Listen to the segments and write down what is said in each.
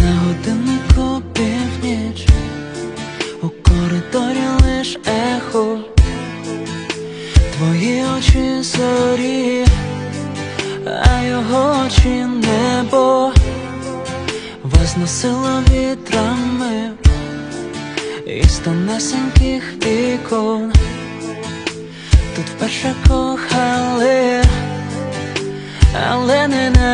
На годиннику північ у коридорі лиш ехо, твої очі зорі, а його очі небо. Вас носило вітрами із тонесеньких вікон. Тут вперше кохали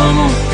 але